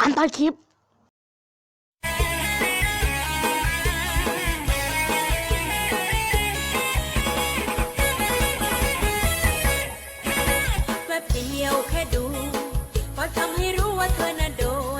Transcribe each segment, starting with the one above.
อัานใต้คลิปว่เพียวแค่ดูพอทำให้รู้ว่าเธอน่ะโดน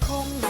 空